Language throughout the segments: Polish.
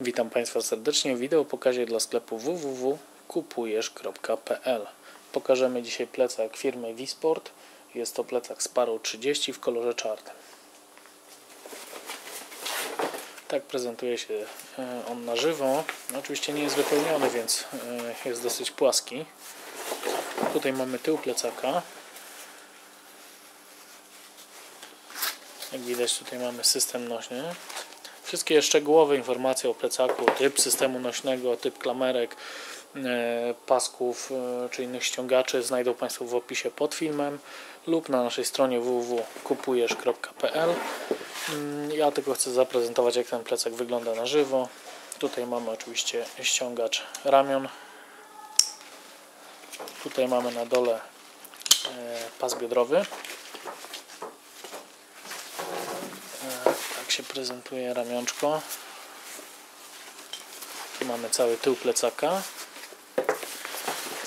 Witam Państwa serdecznie w wideo pokazie dla sklepu www.kupujesz.pl Pokażemy dzisiaj plecak firmy Wisport. Jest to plecak Sparrow 30 w kolorze czarnym. Tak prezentuje się e, on na żywo. Oczywiście nie jest wypełniony, więc e, jest dosyć płaski. Tutaj mamy tył plecaka. Jak widać tutaj mamy system nośny. Wszystkie szczegółowe informacje o plecaku, typ systemu nośnego, typ klamerek, e, pasków e, czy innych ściągaczy znajdą Państwo w opisie pod filmem lub na naszej stronie www.kupujesz.pl Mm, Ja tylko chcę zaprezentować jak ten plecak wygląda na żywo. Tutaj mamy oczywiście ściągacz ramion. Tutaj mamy na dole e, pas biodrowy. Tak się prezentuje ramionczko. Tu mamy cały tył plecaka.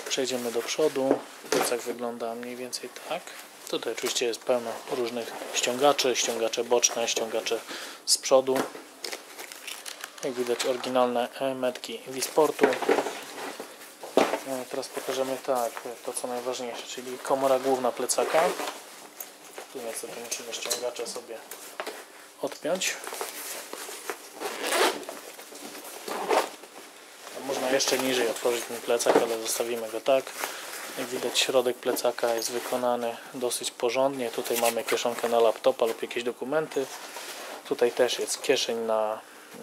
Przejdziemy do przodu. Plecak wygląda mniej więcej tak. Tutaj oczywiście jest pełno różnych ściągaczy, ściągacze boczne, ściągacze z przodu. Jak widać oryginalne metki Wisportu. E, Teraz pokażemy tak, to co najważniejsze, czyli komora główna plecaka. Tu niestety musimy ściągacze sobie odpiąć. Można jeszcze niżej otworzyć ten plecak, ale zostawimy go tak. Jak widać środek plecaka jest wykonany dosyć porządnie. Tutaj mamy kieszonkę na laptopa lub jakieś dokumenty. Tutaj też jest kieszeń na,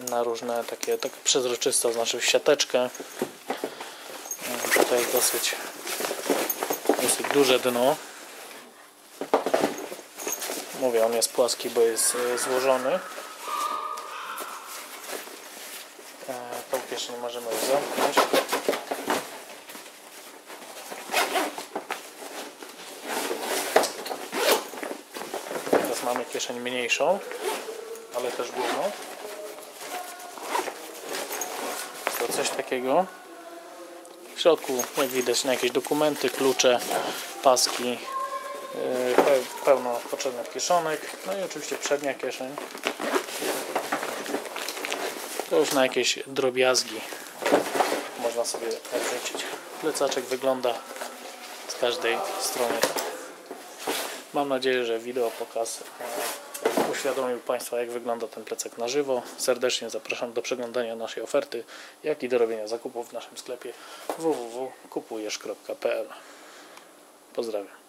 na różne takie, takie przezroczysta, znaczy w siateczkę. Tutaj jest dosyć, dosyć duże dno. Mówię, on jest płaski, bo jest e, złożony. E, Tą kieszeń możemy już zamknąć. Teraz mamy kieszeń mniejszą, ale też główną. To coś takiego. W środku, jak widać, na jakieś dokumenty, klucze, paski, pełno potrzebnych kieszonek, no i oczywiście przednia kieszeń. To już na jakieś drobiazgi można sobie wrzucić. Plecaczek wygląda z każdej strony. Mam nadzieję, że wideo pokaz e, uświadomił Państwa jak wygląda ten plecak na żywo. Serdecznie zapraszam do przeglądania naszej oferty, jak i do robienia zakupów w naszym sklepie www.kupujesz.pl Pozdrawiam.